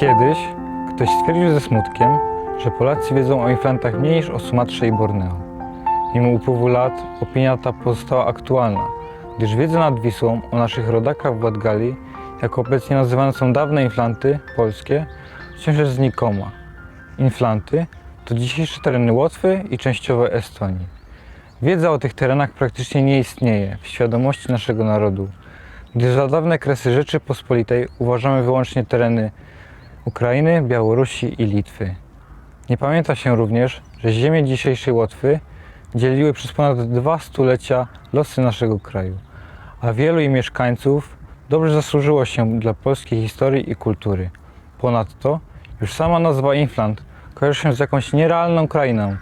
Kiedyś ktoś stwierdził ze smutkiem, że Polacy wiedzą o inflantach mniej niż o Sumatrze i Borneo. Mimo upływu lat opinia ta pozostała aktualna, gdyż wiedza nad Wisłą o naszych rodakach w Ładgali, jak obecnie nazywane są dawne inflanty polskie, wciąż jest znikoma. Inflanty to dzisiejsze tereny Łotwy i częściowo Estonii. Wiedza o tych terenach praktycznie nie istnieje w świadomości naszego narodu, gdyż za dawne kresy Rzeczypospolitej uważamy wyłącznie tereny Ukrainy, Białorusi i Litwy. Nie pamięta się również, że ziemie dzisiejszej Łotwy dzieliły przez ponad dwa stulecia losy naszego kraju, a wielu jej mieszkańców dobrze zasłużyło się dla polskiej historii i kultury. Ponadto już sama nazwa Inflant kojarzy się z jakąś nierealną krainą,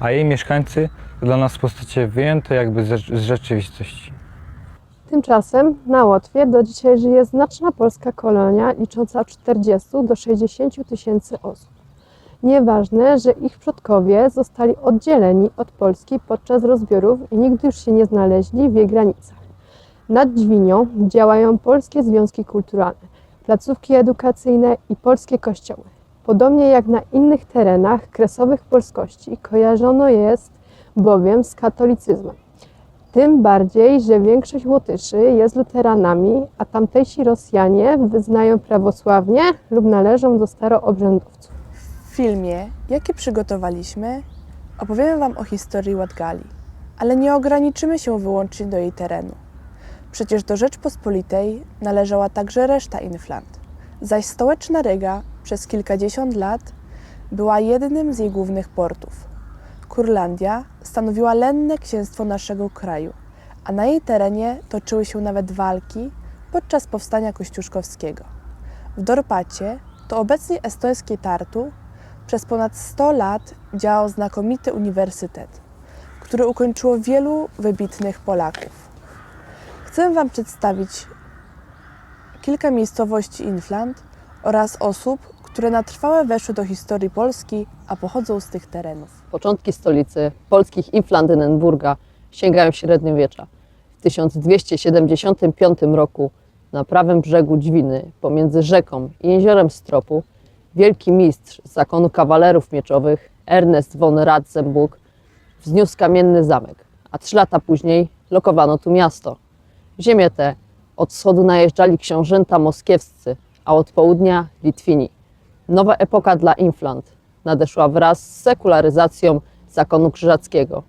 a jej mieszkańcy to dla nas postacie wyjęte jakby z rzeczywistości. Tymczasem na Łotwie do dzisiaj żyje znaczna polska kolonia licząca od 40 do 60 tysięcy osób. Nieważne, że ich przodkowie zostali oddzieleni od Polski podczas rozbiorów i nigdy już się nie znaleźli w jej granicach. Nad Dźwinią działają polskie związki kulturalne, placówki edukacyjne i polskie kościoły. Podobnie jak na innych terenach kresowych polskości, kojarzono jest bowiem z katolicyzmem. Tym bardziej, że większość Łotyszy jest luteranami, a tamtejsi Rosjanie wyznają prawosławnie lub należą do staroobrzędowców. W filmie, jaki przygotowaliśmy, opowiemy Wam o historii Ładgali, ale nie ograniczymy się wyłącznie do jej terenu. Przecież do Rzeczpospolitej należała także reszta Inflant, zaś stołeczna Ryga przez kilkadziesiąt lat była jednym z jej głównych portów. Kurlandia stanowiła lenne księstwo naszego kraju, a na jej terenie toczyły się nawet walki podczas powstania kościuszkowskiego. W Dorpacie, to obecnie estońskie Tartu, przez ponad 100 lat działał znakomity uniwersytet, który ukończyło wielu wybitnych Polaków. Chcę Wam przedstawić kilka miejscowości Inflant oraz osób, które na trwałe weszły do historii Polski, a pochodzą z tych terenów. Początki stolicy polskich Inflandynenburga sięgają średniowiecza. W 1275 roku na prawym brzegu Dźwiny, pomiędzy rzeką i jeziorem Stropu, wielki mistrz zakonu kawalerów mieczowych Ernest von Ratzenburg wzniósł kamienny zamek, a trzy lata później lokowano tu miasto. Ziemię tę od wschodu najeżdżali książęta moskiewscy, a od południa Litwini. Nowa epoka dla Inflant nadeszła wraz z sekularyzacją zakonu krzyżackiego.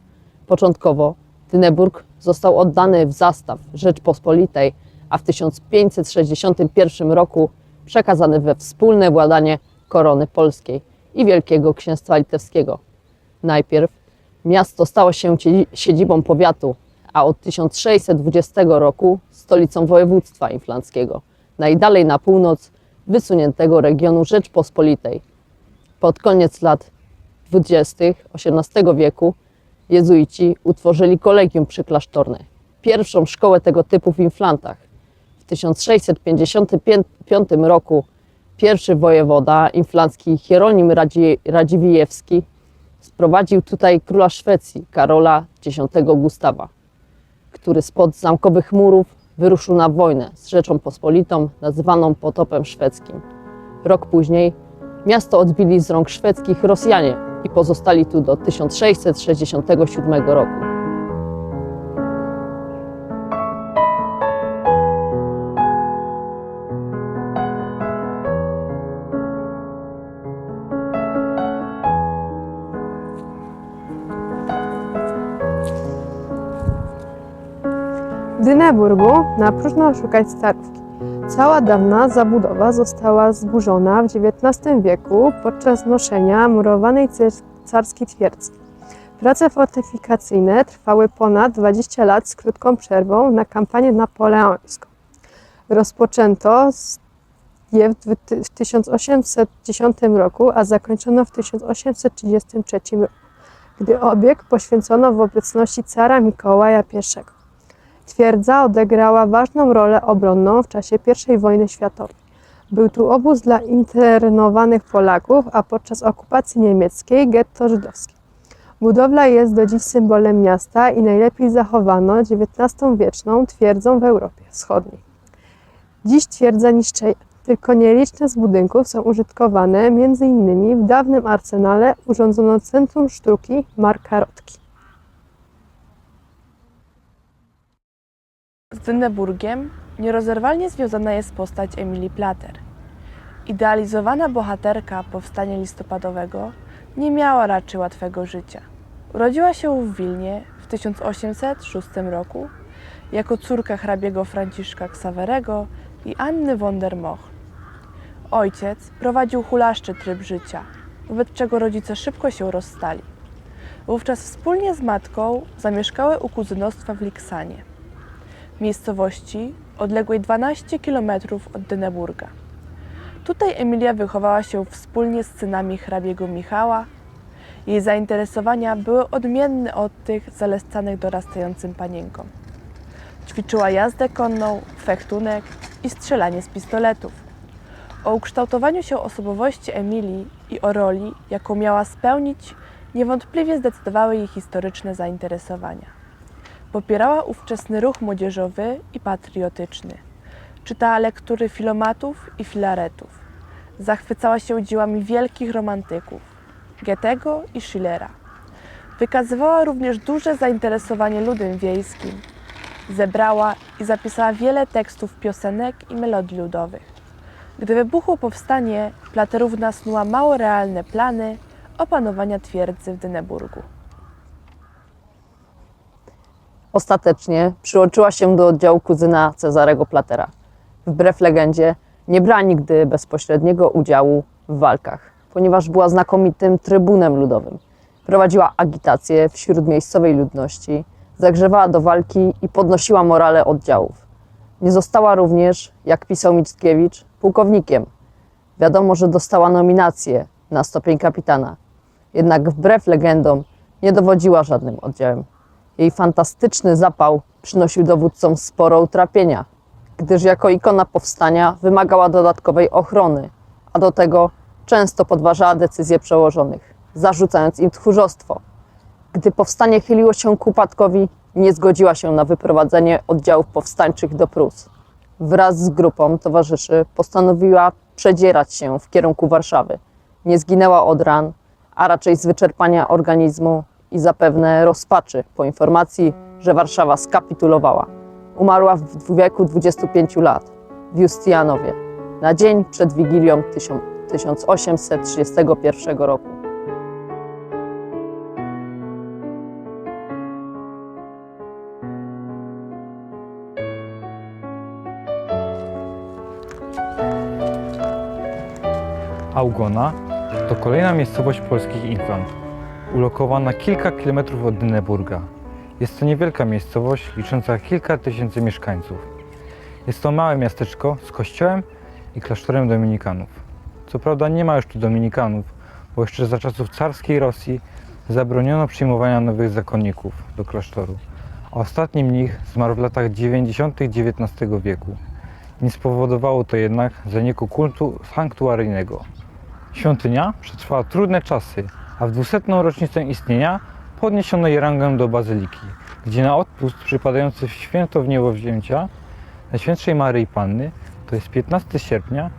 Początkowo Dyneburg został oddany w zastaw Rzeczpospolitej, a w 1561 roku przekazany we wspólne władanie korony polskiej i Wielkiego Księstwa Litewskiego. Najpierw miasto stało się siedzibą powiatu, a od 1620 roku stolicą województwa inflanckiego, najdalej na północ wysuniętego regionu Rzeczpospolitej. Pod koniec lat 20. XVIII wieku jezuici utworzyli kolegium przyklasztorne, pierwszą szkołę tego typu w Inflantach. W 1655 roku pierwszy wojewoda inflancki Hieronim Radzi, Radziwijewski sprowadził tutaj króla Szwecji Karola X Gustawa, który spod zamkowych murów wyruszył na wojnę z Rzeczą Pospolitą nazywaną potopem szwedzkim. Rok później miasto odbili z rąk szwedzkich Rosjanie i pozostali tu do 1667 roku. Na próżno szukać starówki. Cała dawna zabudowa została zburzona w XIX wieku podczas noszenia murowanej carskiej twierdzy. Prace fortyfikacyjne trwały ponad 20 lat z krótką przerwą na kampanię napoleońską. Rozpoczęto je w 1810 roku, a zakończono w 1833 roku, gdy obieg poświęcono w obecności cara Mikołaja I. Twierdza odegrała ważną rolę obronną w czasie I wojny światowej. Był tu obóz dla internowanych Polaków, a podczas okupacji niemieckiej getto żydowskie. Budowla jest do dziś symbolem miasta i najlepiej zachowaną XIX-wieczną twierdzą w Europie Wschodniej. Dziś twierdza niszczeje. Tylko nieliczne z budynków są użytkowane m.in. w dawnym arsenale urządzono Centrum Sztuki Marka Rotki. Z Dyneburgiem nierozerwalnie związana jest postać Emilii Plater. Idealizowana bohaterka powstania listopadowego nie miała raczej łatwego życia. Urodziła się w Wilnie w 1806 roku jako córka hrabiego Franciszka Ksawerego i Anny von der Moch. Ojciec prowadził hulaszczy tryb życia, wobec czego rodzice szybko się rozstali. Wówczas wspólnie z matką zamieszkały u kuzynostwa w Liksanie miejscowości odległej 12 km od Dyneburga. Tutaj Emilia wychowała się wspólnie z synami hrabiego Michała. Jej zainteresowania były odmienne od tych zalecanych dorastającym panienkom. Ćwiczyła jazdę konną, fechtunek i strzelanie z pistoletów. O ukształtowaniu się osobowości Emilii i o roli, jaką miała spełnić, niewątpliwie zdecydowały jej historyczne zainteresowania. Popierała ówczesny ruch młodzieżowy i patriotyczny. Czytała lektury filomatów i filaretów. Zachwycała się dziełami wielkich romantyków Goethego i Schillera. Wykazywała również duże zainteresowanie ludem wiejskim. Zebrała i zapisała wiele tekstów piosenek i melodii ludowych. Gdy wybuchło powstanie, Platerówna snuła mało realne plany opanowania twierdzy w Dyneburgu. Ostatecznie przyłączyła się do oddziału kuzyna Cezarego Platera. Wbrew legendzie nie brała nigdy bezpośredniego udziału w walkach, ponieważ była znakomitym trybunem ludowym. Prowadziła agitację wśród miejscowej ludności, zagrzewała do walki i podnosiła morale oddziałów. Nie została również, jak pisał Mickiewicz, pułkownikiem. Wiadomo, że dostała nominację na stopień kapitana. Jednak wbrew legendom nie dowodziła żadnym oddziałem. Jej fantastyczny zapał przynosił dowódcom sporo utrapienia, gdyż jako ikona powstania wymagała dodatkowej ochrony, a do tego często podważała decyzje przełożonych, zarzucając im tchórzostwo. Gdy powstanie chyliło się ku upadkowi, nie zgodziła się na wyprowadzenie oddziałów powstańczych do Prus. Wraz z grupą towarzyszy postanowiła przedzierać się w kierunku Warszawy. Nie zginęła od ran, a raczej z wyczerpania organizmu i zapewne rozpaczy po informacji, że Warszawa skapitulowała. Umarła w wieku 25 lat w Justianowie na dzień przed Wigilią 1831 roku. Augona to kolejna miejscowość polskich Infant, ulokowana kilka kilometrów od Dyneburga. Jest to niewielka miejscowość licząca kilka tysięcy mieszkańców. Jest to małe miasteczko z kościołem i klasztorem dominikanów. Co prawda nie ma już tu dominikanów, bo jeszcze za czasów carskiej Rosji zabroniono przyjmowania nowych zakonników do klasztoru, a ostatni mnich zmarł w latach 90. XIX wieku. Nie spowodowało to jednak zaniku kultu sanktuaryjnego. Świątynia przetrwała trudne czasy, a w 200. rocznicę istnienia podniesiono jej rangę do bazyliki, gdzie na odpust przypadający w święto Wniebowzięcia Najświętszej Maryi Panny, to jest 15 sierpnia,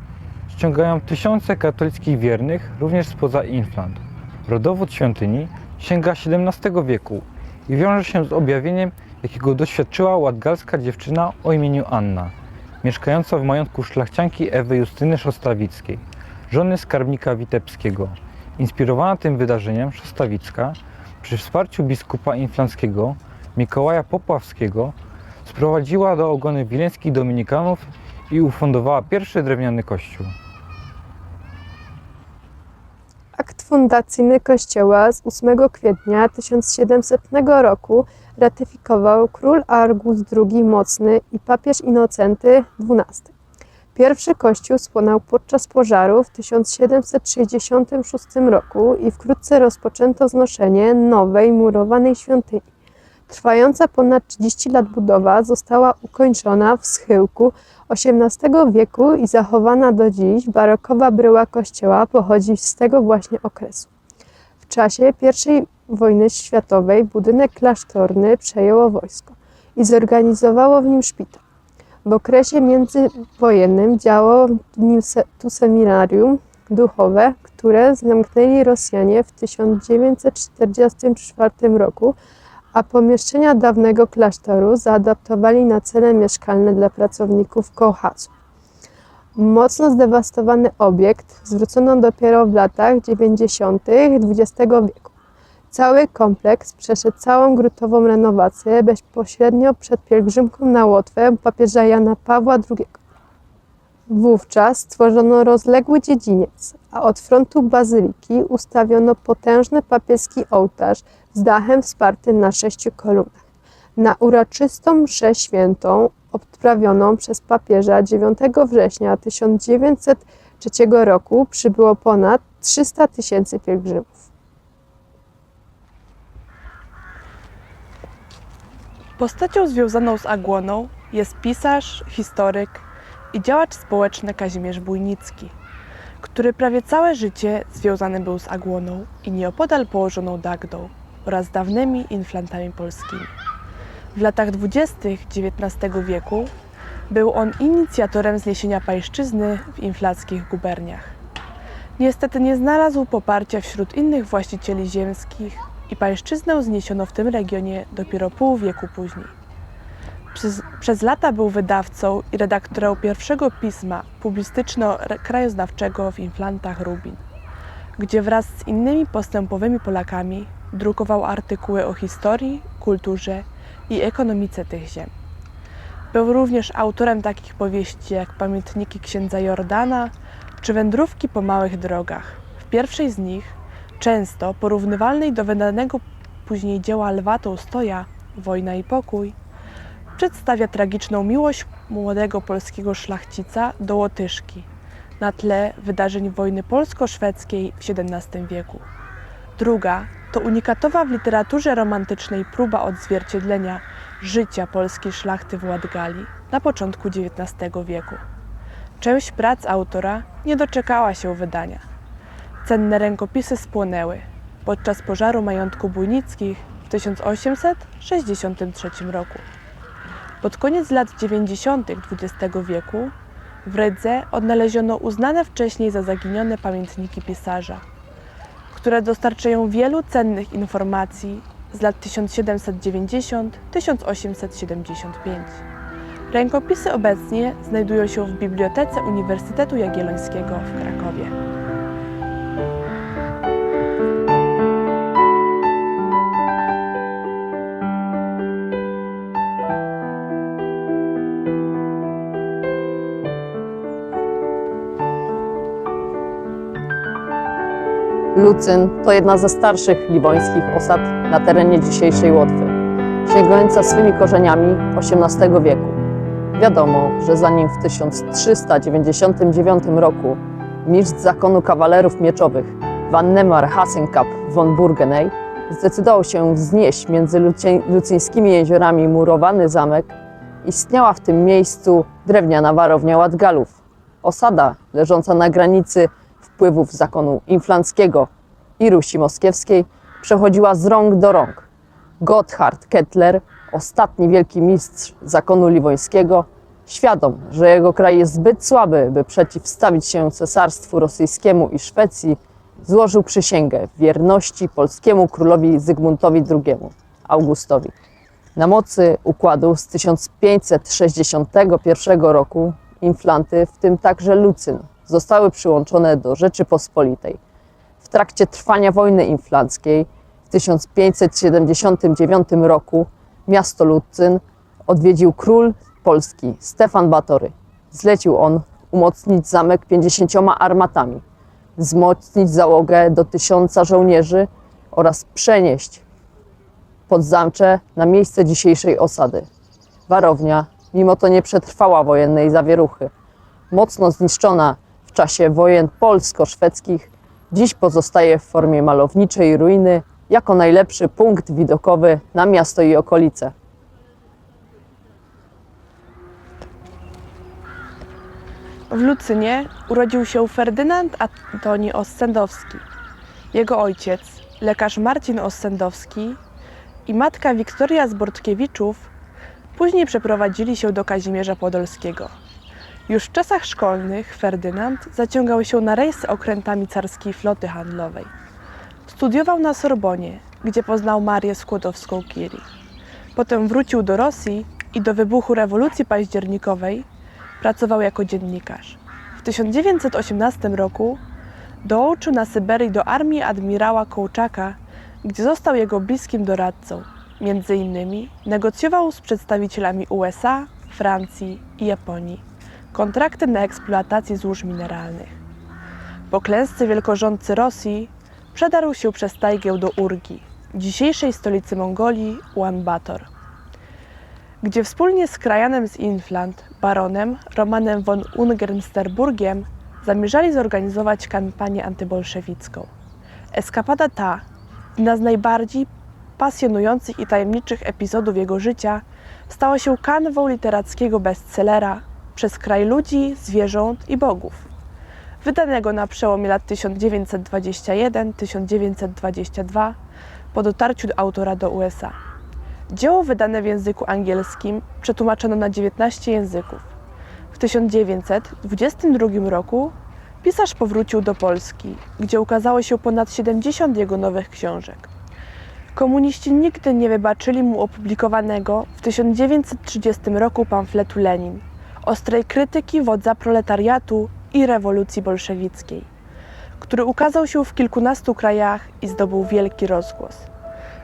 ściągają tysiące katolickich wiernych również spoza Infland. Rodowód świątyni sięga XVII wieku i wiąże się z objawieniem, jakiego doświadczyła ładgalska dziewczyna o imieniu Anna, mieszkająca w majątku szlachcianki Ewy Justyny Szostawickiej, żony skarbnika witebskiego. Inspirowana tym wydarzeniem Szostawicka przy wsparciu biskupa inflanckiego Mikołaja Popławskiego sprowadziła do ogony wileńskich dominikanów i ufundowała pierwszy drewniany kościół. Akt fundacyjny kościoła z 8 kwietnia 1700 roku ratyfikował król Argus II Mocny i papież Inocenty XII. Pierwszy kościół spłonął podczas pożaru w 1766 roku i wkrótce rozpoczęto znoszenie nowej murowanej świątyni. Trwająca ponad 30 lat budowa została ukończona w schyłku XVIII wieku i zachowana do dziś barokowa bryła kościoła pochodzi z tego właśnie okresu. W czasie I wojny światowej budynek klasztorny przejęło wojsko i zorganizowało w nim szpital. W okresie międzywojennym działało w nim tu seminarium duchowe, które zamknęli Rosjanie w 1944 roku, a pomieszczenia dawnego klasztoru zaadaptowali na cele mieszkalne dla pracowników kołchazów. Mocno zdewastowany obiekt zwrócono dopiero w latach 90. XX wieku. Cały kompleks przeszedł całą grutową renowację bezpośrednio przed pielgrzymką na Łotwę papieża Jana Pawła II. Wówczas stworzono rozległy dziedziniec, a od frontu bazyliki ustawiono potężny papieski ołtarz z dachem wspartym na sześciu kolumnach. Na uroczystą mszę świętą odprawioną przez papieża 9 września 1903 roku przybyło ponad 300 tysięcy pielgrzymów. Postacią związaną z Agłoną jest pisarz, historyk i działacz społeczny Kazimierz Bójnicki, który prawie całe życie związany był z Agłoną i nieopodal położoną Dagdą oraz dawnymi inflantami polskimi. W latach dwudziestych XIX wieku był on inicjatorem zniesienia pańszczyzny w inflackich guberniach. Niestety nie znalazł poparcia wśród innych właścicieli ziemskich i pańszczyznę zniesiono w tym regionie dopiero pół wieku później. Przez, przez lata był wydawcą i redaktorem pierwszego pisma publicystyczno-krajoznawczego w Inflantach Rubin, gdzie wraz z innymi postępowymi Polakami drukował artykuły o historii, kulturze i ekonomice tych ziem. Był również autorem takich powieści jak Pamiętniki księdza Jordana czy Wędrówki po małych drogach. W pierwszej z nich, często porównywalnej do wydanego później dzieła Lwa Tołstoja Wojna i pokój, przedstawia tragiczną miłość młodego polskiego szlachcica do Łotyszki na tle wydarzeń wojny polsko-szwedzkiej w XVII wieku. Druga to unikatowa w literaturze romantycznej próba odzwierciedlenia życia polskiej szlachty w Ładgali na początku XIX wieku. Część prac autora nie doczekała się wydania. Cenne rękopisy spłonęły podczas pożaru majątku Bójnickich w 1863 roku. Pod koniec lat 90. XX wieku w Rydze odnaleziono uznane wcześniej za zaginione pamiętniki pisarza, które dostarczają wielu cennych informacji z lat 1790-1875. Rękopisy obecnie znajdują się w Bibliotece Uniwersytetu Jagiellońskiego w Krakowie. Lucyn to jedna ze starszych liwońskich osad na terenie dzisiejszej Łotwy, sięgająca swymi korzeniami XVIII wieku. Wiadomo, że zanim w 1399 roku mistrz zakonu kawalerów mieczowych Wannemar Hasenkap von Burgeney zdecydował się wznieść między lucyńskimi jeziorami murowany zamek, istniała w tym miejscu drewniana warownia Ładgalów. Osada leżąca na granicy wpływów zakonu inflanckiego i Rusi Moskiewskiej przechodziła z rąk do rąk. Gotthard Kettler, ostatni wielki mistrz zakonu liwońskiego, świadom, że jego kraj jest zbyt słaby, by przeciwstawić się cesarstwu rosyjskiemu i Szwecji, złożył przysięgę wierności polskiemu królowi Zygmuntowi II, Augustowi. Na mocy układu z 1561 roku inflanty, w tym także Lucyn, zostały przyłączone do Rzeczypospolitej. W trakcie trwania wojny inflanckiej w 1579 roku miasto Lucyn odwiedził król Polski Stefan Batory. Zlecił on umocnić zamek 50 armatami, wzmocnić załogę do tysiąca żołnierzy oraz przenieść podzamcze na miejsce dzisiejszej osady. Warownia, mimo to nie przetrwała wojennej zawieruchy. Mocno zniszczona czasie wojen polsko-szwedzkich, dziś pozostaje w formie malowniczej ruiny jako najlepszy punkt widokowy na miasto i okolice. W Lucynie urodził się Ferdynand Antoni Ossendowski. Jego ojciec, lekarz Marcin Ossendowski i matka Wiktoria z Bortkiewiczów Później przeprowadzili się do Kazimierza Podolskiego. Już w czasach szkolnych Ferdynand zaciągał się na rejsy okrętami carskiej floty handlowej. Studiował na Sorbonie, gdzie poznał Marię Skłodowską-Curie. Potem wrócił do Rosji i do wybuchu rewolucji październikowej pracował jako dziennikarz. W 1918 roku dołączył na Syberii do armii admirała Kołczaka, gdzie został jego bliskim doradcą. Między innymi negocjował z przedstawicielami USA, Francji i Japonii kontrakty na eksploatację złóż mineralnych. Po klęsce wielkorządcy Rosji przedarł się przez tajgę do Urgi, dzisiejszej stolicy Mongolii Ulaanbaatar, gdzie wspólnie z krajanem z Infland, baronem Romanem von Ungern-Sterburgiem zamierzali zorganizować kampanię antybolszewicką. Eskapada ta, jedna z najbardziej pasjonujących i tajemniczych epizodów jego życia, stała się kanwą literackiego bestsellera Przez kraj ludzi, zwierząt i bogów, wydanego na przełomie lat 1921-1922 po dotarciu autora do USA. Dzieło wydane w języku angielskim przetłumaczono na 19 języków. W 1922 roku pisarz powrócił do Polski, gdzie ukazało się ponad 70 jego nowych książek. Komuniści nigdy nie wybaczyli mu opublikowanego w 1930 roku pamfletu Lenin, ostrej krytyki wodza proletariatu i rewolucji bolszewickiej, który ukazał się w kilkunastu krajach i zdobył wielki rozgłos.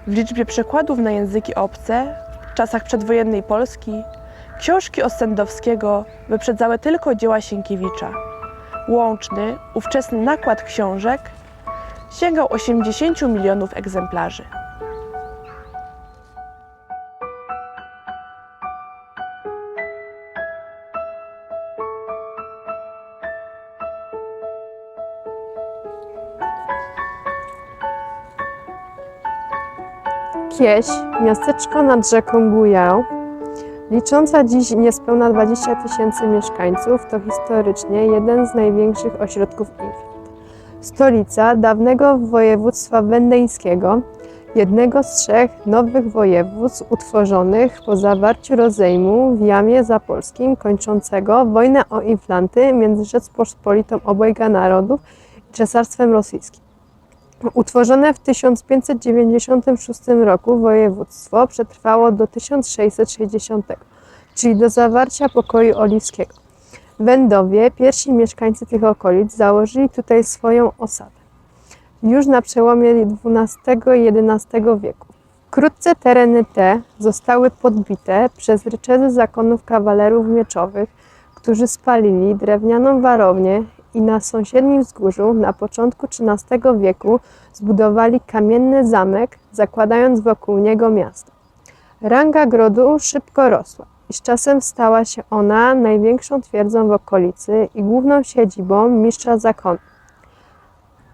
W liczbie przekładów na języki obce w czasach przedwojennej Polski książki Ostendowskiego wyprzedzały tylko dzieła Sienkiewicza. Łączny, ówczesny nakład książek sięgał 80 milionów egzemplarzy. Kieś, miasteczko nad rzeką Gujał, licząca dziś niespełna 20 tysięcy mieszkańców, to historycznie jeden z największych ośrodków Inflant. Stolica dawnego województwa wendeńskiego, jednego z trzech nowych województw utworzonych po zawarciu rozejmu w Jamie Zapolskim kończącego wojnę o Inflanty między Rzeczpospolitą Obojga Narodów i Cesarstwem Rosyjskim. Utworzone w 1596 roku województwo przetrwało do 1660, czyli do zawarcia pokoju oliwskiego. Wędowie, pierwsi mieszkańcy tych okolic, założyli tutaj swoją osadę. Już na przełomie XII i XI wieku. Wkrótce tereny te zostały podbite przez rycerzy zakonów kawalerów mieczowych, którzy spalili drewnianą warownię i na sąsiednim wzgórzu na początku XIII wieku zbudowali kamienny zamek, zakładając wokół niego miasto. Ranga grodu szybko rosła i z czasem stała się ona największą twierdzą w okolicy i główną siedzibą mistrza zakonu.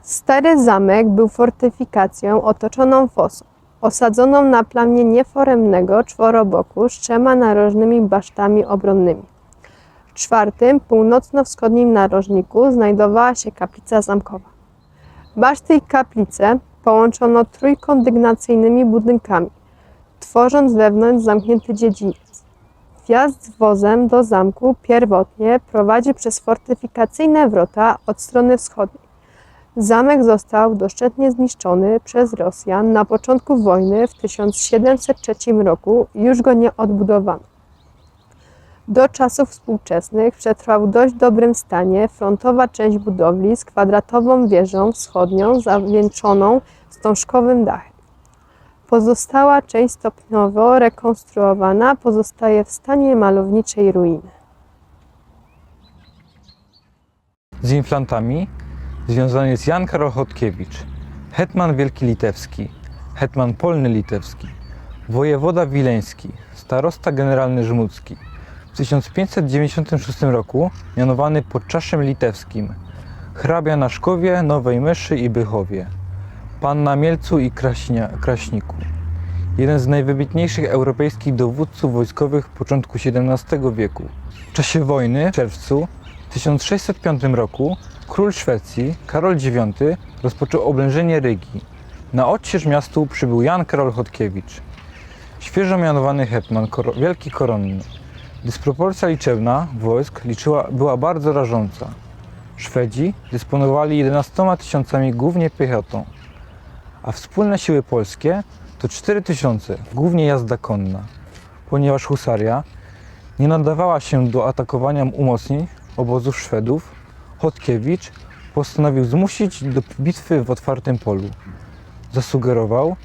Stary zamek był fortyfikacją otoczoną fosą, osadzoną na planie nieforemnego czworoboku z trzema narożnymi basztami obronnymi. Czwartym, północno-wschodnim narożniku znajdowała się kaplica zamkowa. Baszty i kaplice połączono trójkondygnacyjnymi budynkami, tworząc wewnątrz zamknięty dziedziniec. Wjazd wozem do zamku pierwotnie prowadzi przez fortyfikacyjne wrota od strony wschodniej. Zamek został doszczętnie zniszczony przez Rosjan na początku wojny w 1703 roku już go nie odbudowano. Do czasów współczesnych przetrwał w dość dobrym stanie frontowa część budowli z kwadratową wieżą wschodnią zawieńczoną wstążkowym dachem. Pozostała część stopniowo rekonstruowana pozostaje w stanie malowniczej ruiny. Z inflantami związany jest Jan Karol Chodkiewicz, hetman wielki litewski, hetman polny litewski, wojewoda wileński, starosta generalny żmudzki. W 1596 roku mianowany podczaszem litewskim, hrabia na Szkowie, Nowej Myszy i Bychowie, pan na Mielcu i Kraśnia, Kraśniku. Jeden z najwybitniejszych europejskich dowódców wojskowych początku XVII wieku. W czasie wojny w czerwcu 1605 roku król Szwecji Karol IX rozpoczął oblężenie Rygi. Na odsiecz miastu przybył Jan Karol Chodkiewicz. świeżo mianowany hetman, wielki koronny. Dysproporcja liczebna wojsk liczyła, była bardzo rażąca. Szwedzi dysponowali 11 tysiącami głównie piechotą, a wspólne siły polskie to 4 tysiące, głównie jazda konna. Ponieważ husaria nie nadawała się do atakowania umocnień obozów Szwedów, Chodkiewicz postanowił zmusić do bitwy w otwartym polu. Zasugerował,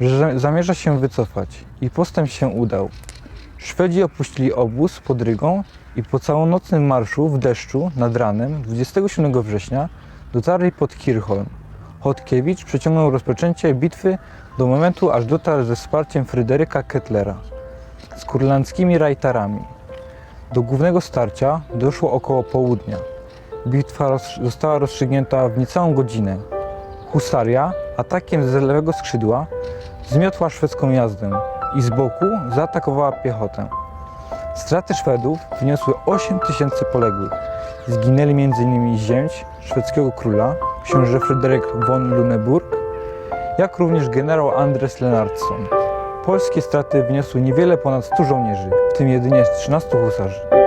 że zamierza się wycofać i postęp się udał. Szwedzi opuścili obóz pod Rygą i po całonocnym marszu w deszczu nad ranem 27 września dotarli pod Kirchholm. Chodkiewicz przeciągnął rozpoczęcie bitwy do momentu, aż dotarł ze wsparciem Fryderyka Kettlera z kurlandzkimi rajtarami. Do głównego starcia doszło około południa. Bitwa roz, została rozstrzygnięta w niecałą godzinę. Husaria atakiem z lewego skrzydła zmiotła szwedzką jazdę i z boku zaatakowała piechotę. Straty Szwedów wyniosły 8 tysięcy poległych. Zginęli m.in. zięć szwedzkiego króla, książę Fryderyk von Luneburg, jak również generał Andres Lennartson. Polskie straty wyniosły niewiele ponad 100 żołnierzy, w tym jedynie 13 husarzy.